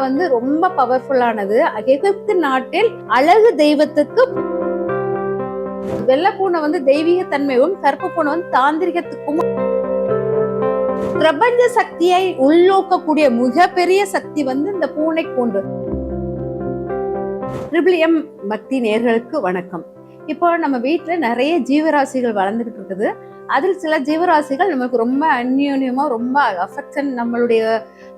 வந்து ரொம்ப பவர்ஃபுல்லானது எகிப்து நாட்டில் அழகு தெய்வத்துக்கு வெள்ளப்பூனை வந்து தெய்வீக தன்மையும் கருப்பு பூனை வந்து தாந்திரிகத்துக்கும் பிரபஞ்ச சக்தியை உள்நோக்கக்கூடிய மிகப்பெரிய சக்தி வந்து இந்த பூனை உண்டு ட்ரிபிள் எம் பக்தி நேர்களுக்கு வணக்கம். இப்போ நம்ம வீட்டுல நிறைய ஜீவராசிகள் வளர்ந்துகிட்டு இருக்குது. அதில் சில ஜீவராசிகள் நமக்கு ரொம்ப அந்யோன்யமாக ரொம்ப அஃபெக்ஷன் நம்மளுடைய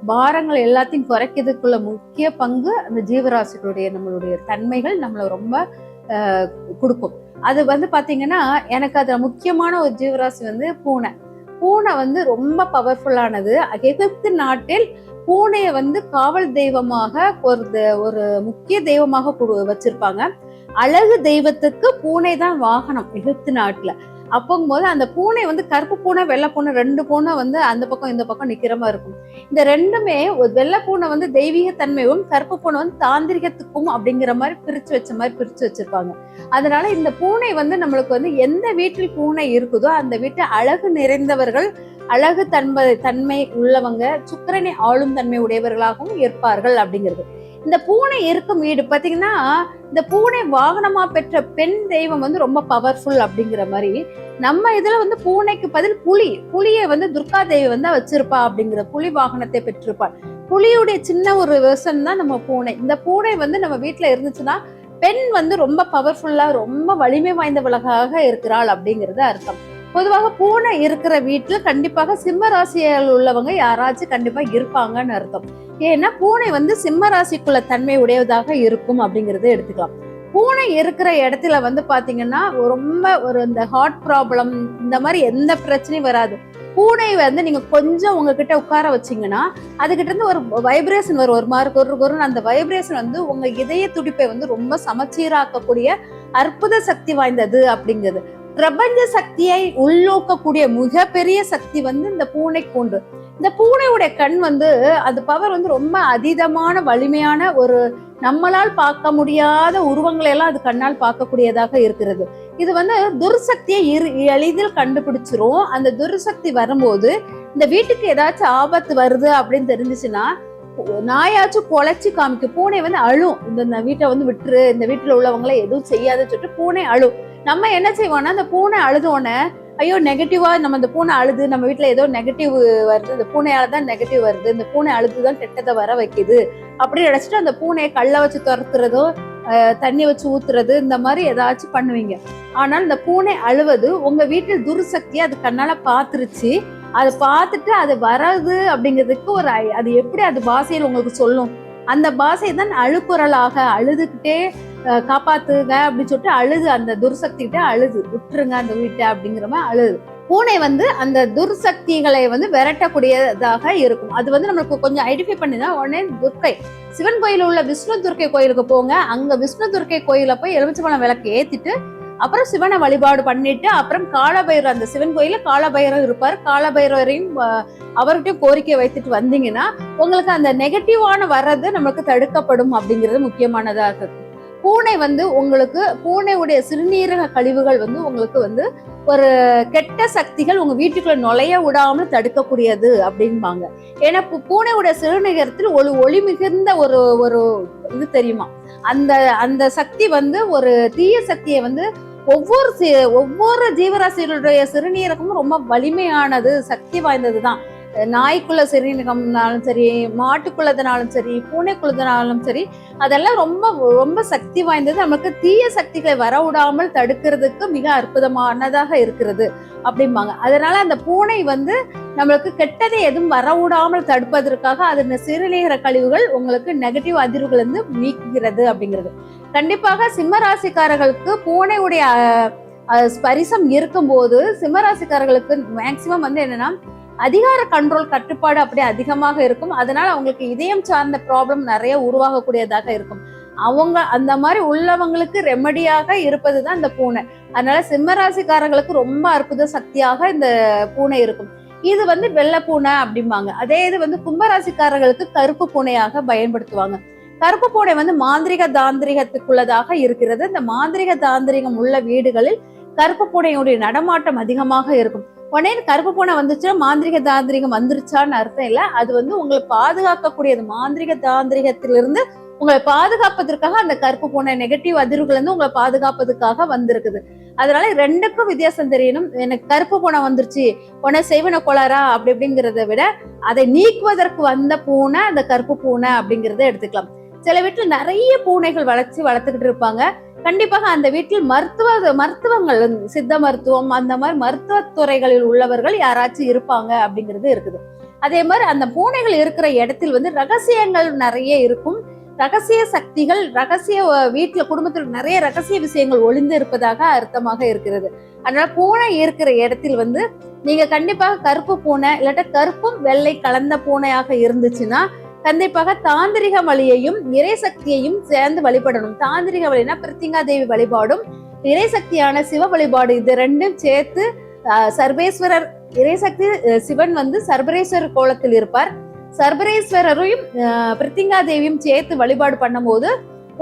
பாரங்கள் எல்லாத்தையும் குறைக்கிறதுக்குள்ள முக்கிய பங்கு அந்த ஜீவராசிகளுடைய நம்மளுடைய தன்மைகள் நம்மளை ரொம்ப கொடுக்கும். அது வந்து பாத்தீங்கன்னா எனக்கு அதுல முக்கியமான ஒரு ஜீவராசி வந்து பூனை. பூனை வந்து ரொம்ப பவர்ஃபுல்லானது எகிப்து நாட்டில் பூனையை வந்து காவல் தெய்வமாக ஒரு ஒரு முக்கிய தெய்வமாக கொடு- வச்சிருப்பாங்க. அழகு தெய்வத்துக்கு பூனை தான் வாகனம் எகிப்து நாட்டுல. அப்போங்கும்போது அந்த பூனை வந்து கருப்பு பூனை வெள்ளை பூனை ரெண்டு பூனை வந்து அந்த பக்கம் இந்த பக்கம் நிக்கிற மாதிரி இருக்கும். இந்த ரெண்டுமே வெள்ளை பூனை வந்து தெய்வீக தன்மையும் கருப்பு பூனை வந்து தாந்திரிகத்துக்கும் அப்படிங்கிற மாதிரி பிரிச்சு வச்ச மாதிரி பிரிச்சு வச்சிருப்பாங்க. அதனால இந்த பூனை வந்து நம்மளுக்கு வந்து எந்த வீட்டில் பூனை இருக்குதோ அந்த வீட்டை அழகு நிறைந்தவர்கள் அழகு தன்மை தன்மை உள்ளவங்க சுக்கரனை ஆளும் தன்மை உடையவர்களாகவும் இருப்பார்கள் அப்படிங்கிறது. இந்த பூனை இருக்கும் வீடு பாத்தீங்கன்னா இந்த பூனை வாகனமா பெற்ற பெண் தெய்வம் வந்து ரொம்ப பவர்ஃபுல் அப்படிங்கிற மாதிரி நம்ம இதுல வந்து பூனைக்கு பதில் புலி புலியை வந்து துர்கா தேவி வந்து வச்சிருப்பா அப்படிங்கிற புலி வாகனத்தை பெற்றிருப்பாள் புலியுடைய சின்ன ஒரு வெர்ஷன் தான் நம்ம பூனை. இந்த பூனை வந்து நம்ம வீட்டுல இருந்துச்சுன்னா பெண் வந்து ரொம்ப பவர்ஃபுல்லா ரொம்ப வலிமை வாய்ந்தவளாக இருக்கிறாள் அப்படிங்கிறது அர்த்தம். பொதுவாக பூனை இருக்கிற வீட்டுல கண்டிப்பாக சிம்ம ராசியில் உள்ளவங்க யாராச்சும் கண்டிப்பா இருப்பாங்கன்னு அர்த்தம். ஏன்னா பூனை வந்து சிம்ம ராசிக்குள்ள தன்மை உடையதாக இருக்கும் அப்படிங்கறத எடுத்துக்கலாம். பூனை இருக்கிற இடத்துல வந்து பாத்தீங்கன்னா ரொம்ப ஒரு இந்த ஹார்ட் ப்ராப்ளம் இந்த மாதிரி எந்த பிரச்சனையும் வராது. பூனை வந்து நீங்க கொஞ்சம் உங்ககிட்ட உட்கார வச்சீங்கன்னா அதுகிட்ட இருந்து ஒரு வைப்ரேஷன் வரும். ஒரு மாதிரி ஒரு ஒரு அந்த வைப்ரேஷன் வந்து உங்க இதய துடிப்பை வந்து ரொம்ப சமச்சீராக்கக்கூடிய அற்புத சக்தி வாய்ந்தது அப்படிங்கிறது. பிரபஞ்ச சக்தியை உள்நோக்கக்கூடிய மிகப்பெரிய சக்தி வந்து இந்த பூனைக்கு உண்டு இந்த பூனையுடைய கண் வந்து அது பவர் வந்து ரொம்ப அதீதமான வலிமையான ஒரு நம்மளால் பார்க்க முடியாத உருவங்களை எல்லாம் அது கண்ணால் பார்க்கக்கூடியதாக இருக்கிறது. இது வந்து துர்சக்தியை இரு- எளிதில் கண்டுபிடிச்சிரும். அந்த துர்சக்தி வரும்போது இந்த வீட்டுக்கு ஏதாச்சும் ஆபத்து வருது அப்படின்னு தெரிஞ்சிச்சுன்னா நாயாச்சும் குலைச்சு காமிக்கும். பூனை வந்து அழும். இந்த வீட்டை வந்து விட்டுரு. இந்த வீட்டில் உள்ளவங்களை எதுவும் செய்யாதுன்னு சொல்லிட்டு பூனை அழும். நம்ம என்ன செய்வோம்னா அந்த பூனை அழுதோடனே ஐயோ நெகட்டிவா நம்ம இந்த பூனை அழுது நம்ம வீட்டில் ஏதோ நெகட்டிவ் வருது இந்த பூனையால தான் நெகட்டிவ் வருது இந்த பூனை அழுதுதான் கெட்டதை வர வைக்குது அப்படின்னு நினைச்சிட்டு அந்த பூனையை கல்லை வச்சு துரத்துறதோ தண்ணி வச்சு ஊத்துறது இந்த மாதிரி ஏதாச்சும் பண்ணுவீங்க. ஆனால் இந்த பூனை அழுவது உங்க வீட்டில் துர்சக்தி அது கண்ணால பாத்துருச்சு அதை பார்த்துட்டு அது வராது அப்படிங்கிறதுக்கு ஒரு ஐ- அது எப்படி அது பாசையில் உங்களுக்கு சொல்லும்? அந்த பாசை தான் அழுக்குரலாக அழுதுகிட்டே காப்பாத்துங்க அப்படின்னு சொல்லிட்டு அழுது. அந்த துர்சக்தி கிட்ட அழுது. விட்டுருங்க அந்த வீட்டை அப்படிங்கிற மாதிரி அழுது. பூனை வந்து அந்த துர்சக்திகளை வந்து விரட்டக்கூடியதாக இருக்கும். அது வந்து நம்மளுக்கு கொஞ்சம் ஐடென்டிஃபை பண்ணினா உடனே துர்க்கை. சிவன் கோயில் உள்ள விஷ்ணு துர்க்கை கோயிலுக்கு போங்க. அங்க விஷ்ணு துர்க்கை கோயில போய் எலுமிச்சம்பழம் விளக்கு ஏத்திட்டு அப்புறம் சிவனை வழிபாடு பண்ணிட்டு அப்புறம் காலபைரவர் அந்த சிவன் கோயில காலபைரவர் இருப்பார். காலபைரவரையும் அவர்கிட்ட கோரிக்கை வைத்துட்டு வந்தீங்கன்னா உங்களுக்கு அந்த நெகட்டிவான வர்றது நமக்கு தடுக்கப்படும் அப்படிங்கிறது முக்கியமானதாக இருக்கு பூனை வந்து உங்களுக்கு பூனையுடைய சிறுநீரக கழிவுகள் வந்து உங்களுக்கு வந்து ஒரு கெட்ட சக்திகள் உங்க வீட்டுக்குள்ள நுழைய விடாமல் தடுக்கக்கூடியது அப்படிம்பாங்க. ஏன்னா பூனையுடைய சிறுநீரகத்தில் ஒளி ஒளி மிகுந்த ஒரு ஒரு இது தெரியுமா? அந்த அந்த சக்தி வந்து ஒரு தீய சக்தியை வந்து ஒவ்வொரு ஒவ்வொரு ஜீவராசிகளுடைய சிறுநீரகமும் ரொம்ப வலிமையானது சக்தி வாய்ந்தது தான் நாய்க்குள்ள சிறுநீரகம்னாலும் சரி மாட்டுக்குள்ளதுனாலும் சரி பூனைக்குள்ளதுனாலும் சரி அதெல்லாம் ரொம்ப ரொம்ப சக்தி வாய்ந்தது. நமக்கு தீய சக்திகளை வரவிடாமல் தடுக்கிறதுக்கு மிக அற்புதமானதாக இருக்கிறது அப்படிம்பாங்க. அதனால அந்த பூனை வந்து நம்மளுக்கு கெட்டதை எதுவும் வரவிடாமல் தடுப்பதற்காக அதன் சிறுநீரக கழிவுகள் உங்களுக்கு நெகட்டிவ் அதிர்வுகள் வந்து நீக்குகிறது அப்படிங்கிறது. கண்டிப்பாக சிம்ம ராசிக்காரர்களுக்கு பூனையுடைய ஸ்பரிசம் இருக்கும்போது சிம்ம ராசிக்காரர்களுக்கு மேக்சிமம் வந்து என்னன்னா அதிகார கண்ட்ரோல் கட்டுப்பாடு அப்படி அதிகமாக இருக்கும். அதனால அவங்களுக்கு இதயம் சார்ந்த ப்ராப்ளம் நிறைய உருவாகக்கூடியதாக இருக்கும். அவங்க அந்த மாதிரி உள்ளவங்களுக்கு ரெமடியாக இருப்பது தான் இந்த பூனை. அதனால சிம்மராசிக்காரங்களுக்கு ரொம்ப அற்புத சக்தியாக இந்த பூனை இருக்கும். இது வந்து வெள்ளை பூனை அப்படிம்பாங்க. அதே இது வந்து கும்பராசிக்காரர்களுக்கு கருப்பு பூனையாக பயன்படுத்துவாங்க. கருப்பு பூனை வந்து மாந்திரிக தாந்திரிகத்துக்குள்ளதாக இருக்கிறது. இந்த மாந்திரிக தாந்திரிகம் உள்ள வீடுகளில் கருப்பு பூனையுடைய நடமாட்டம் அதிகமாக இருக்கும். உடனே கருப்பு பூனை வந்துச்சுன்னா மாந்திரிக தாந்திரிகம் வந்துருச்சான்னு அர்த்தம் இல்ல. அது வந்து உங்களை பாதுகாக்கக்கூடியது மாந்திரிக தாந்திரிகத்திலிருந்து உங்களை பாதுகாப்பதற்காக அந்த கருப்பு பூனை நெகட்டிவ் அதிர்வுகள் இருந்து உங்களை பாதுகாப்பதற்காக வந்திருக்குது. அதனால ரெண்டுக்கும் வித்தியாசம் தெரியணும். எனக்கு கருப்பு பூனை வந்துருச்சு உடனே செய்வன கோளாரா அப்படி அப்படிங்கிறத விட அதை நீக்குவதற்கு வந்த பூனை அந்த கருப்பு பூனை அப்படிங்கிறத எடுத்துக்கலாம். சில வீட்டுல நிறைய பூனைகள் வளர்ச்சி வளர்த்துக்கிட்டு இருப்பாங்க. கண்டிப்பாக அந்த வீட்டில் மருத்துவ மருத்துவங்கள் சித்த மருத்துவம் அந்த மாதிரி மருத்துவ துறைகளில் உள்ளவர்கள் யாராச்சும் இருப்பாங்க அப்படிங்கிறது இருக்குது. அதே மாதிரி அந்த பூனைகள் இருக்கிற இடத்தில் வந்து ரகசியங்கள் நிறைய இருக்கும். ரகசிய சக்திகள் ரகசிய வீட்டில் குடும்பத்தில் நிறைய ரகசிய விஷயங்கள் ஒளிந்து இருப்பதாக அர்த்தமாக இருக்கிறது. அதனால பூனை இருக்கிற இடத்தில் வந்து நீங்க கண்டிப்பாக கருப்பு பூனை இல்லாட்ட கருப்பும் வெள்ளை கலந்த பூனையாக இருந்துச்சுன்னா கண்டிப்பாக தாந்திரிக வழியையும் இறைசக்தியையும் சேர்ந்து வழிபடணும். தாந்திரிக வழினா பிரித்திங்கா தேவி வழிபாடும் இறைசக்தியான சிவ வழிபாடு இது ரெண்டும் சேர்த்து சர்வேஸ்வரர் இறைசக்தி சிவன் வந்து சர்வரேஸ்வரர் கோலத்தில் இருப்பார். சர்வரேஸ்வரரையும் பிரித்திங்கா தேவியும் சேர்த்து வழிபாடு பண்ணும்போது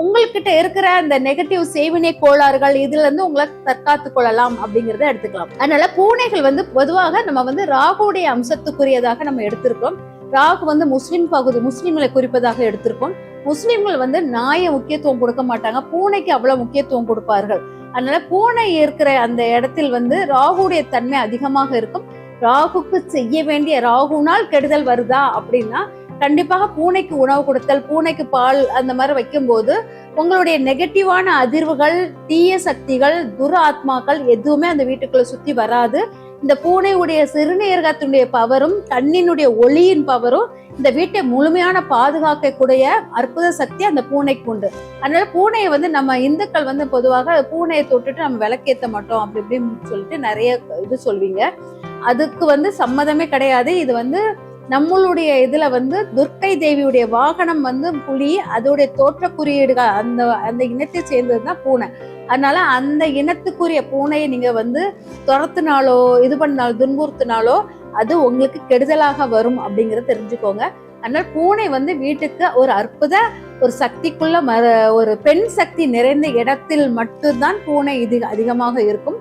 உங்கள்கிட்ட இருக்கிற அந்த நெகட்டிவ் சேவினை கோளாறுகள் இதுல இருந்து உங்களை தற்காத்து கொள்ளலாம் அப்படிங்கறத எடுத்துக்கலாம். அதனால பூனைகள் வந்து பொதுவாக நம்ம வந்து ராகுடைய அம்சத்துக்குரியதாக நம்ம எடுத்திருக்கோம். ராகு வந்து முஸ்லிம் பகுதி முஸ்லிம்களை குறிப்பதாக எடுத்திருக்கோம். முஸ்லிம்கள் வந்து நாயை முக்கியத்துவம் கொடுக்க மாட்டாங்க. பூனைக்கு அவ்வளவு முக்கியத்துவம் கொடுப்பார்கள். அதனால பூனை இருக்கிற அந்த இடத்தில் வந்து ராகுடைய தன்மை அதிகமாக இருக்கும். ராகுக்கு செய்ய வேண்டிய ராகுனால் கெடுதல் வருதா அப்படின்னா கண்டிப்பாக பூனைக்கு உணவு கொடுத்தல் பூனைக்கு பால் அந்த மாதிரி வைக்கும்போது உங்களுடைய நெகட்டிவான அதிர்வுகள் தீய சக்திகள் துர ஆத்மாக்கள் எதுவுமே அந்த வீட்டுக்குள்ள சுத்தி வராது. இந்த பூனையுடைய சிறுநீரகத்தினுடைய பவரும் தண்ணினுடைய ஒளியின் பவரும் இந்த வீட்டை முழுமையான பாதுகாக்கக்கூடிய அற்புத சக்தி அந்த பூனைக்கு உண்டு. அதனால பூனையை வந்து நம்ம இந்துக்கள் வந்து பொதுவாக பூனையை தொட்டுட்டு நம்ம விளக்கேற்ற மாட்டோம் அப்படி இப்படின்னு சொல்லிட்டு நிறைய இது சொல்வீங்க. அதுக்கு வந்து சம்மதமே கிடையாது. இது வந்து நம்மளுடைய இதுல வந்து துர்க்கை தேவியுடைய வாகனம் வந்து புலி அதோடைய தோற்ற குறியீடுகள் அந்த அந்த இனத்தை சேர்ந்தது தான் பூனை. அதனால அந்த இனத்துக்குரிய பூனையை நீங்க வந்து துரத்துனாலோ இது பண்ணாலோ துன்புறுத்தினாலோ அது உங்களுக்கு கெடுதலாக வரும் அப்படிங்கறத தெரிஞ்சுக்கோங்க. அதனால பூனை வந்து வீட்டுக்கு ஒரு அற்புத ஒரு சக்திக்குள்ள மர ஒரு பெண் சக்தி நிறைந்த இடத்தில் மட்டும்தான் பூனை இது அதிகமாக இருக்கும்.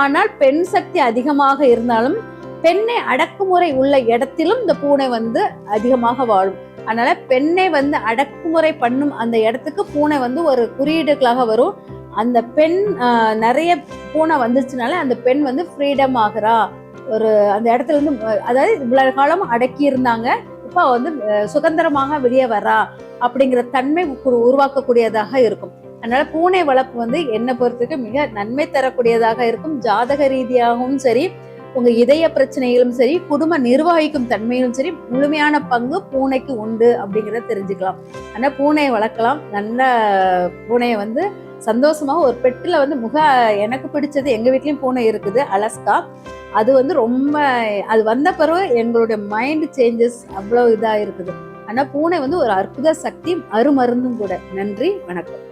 ஆனால் பெண் சக்தி அதிகமாக இருந்தாலும் பெண்ணை அடக்குமுறை உள்ள இடத்திலும் இந்த பூனை வந்து அதிகமாக வாழும். அதனால பெண்ணை வந்து அடக்குமுறை பண்ணும் அந்த இடத்துக்கு பூனை வந்து ஒரு குறியீடுகளாக வரும். அந்த பெண் நிறைய பூனை வந்துச்சுனால அந்த பெண் வந்து ஃப்ரீடம் ஆகுறா. ஒரு அந்த இடத்துல இருந்து அதாவது இவ்வளவு காலம் அடக்கி இருந்தாங்க. இப்ப வந்து சுதந்திரமாக வெளியே வரா அப்படிங்கிற தன்மை உருவாக்கக்கூடியதாக இருக்கும். அதனால பூனை வளர்ப்பு வந்து என்னை பொறுத்துக்கு மிக நன்மை தரக்கூடியதாக இருக்கும். ஜாதக ரீதியாகவும் சரி உங்க இதய பிரச்சனைகளும் சரி குடும்ப நிர்வகிக்கும் தன்மையிலும் சரி முழுமையான பங்கு பூனைக்கு உண்டு அப்படிங்கிறத தெரிஞ்சுக்கலாம். ஆனா பூனையை வளர்க்கலாம். நல்ல பூனையை வந்து சந்தோஷமாக ஒரு பெட்டில் வந்து முக எனக்கு பிடிச்சது எங்கள் வீட்லேயும் பூனை இருக்குது அலஸ்கா. அது வந்து ரொம்ப அது வந்த பிறகு எங்களுடைய மைண்ட் சேஞ்சஸ் அவ்வளோ இதாக இருக்குது. ஆனால் பூனை வந்து ஒரு அற்புத சக்தி அருமருந்தும் கூட. நன்றி வணக்கம்.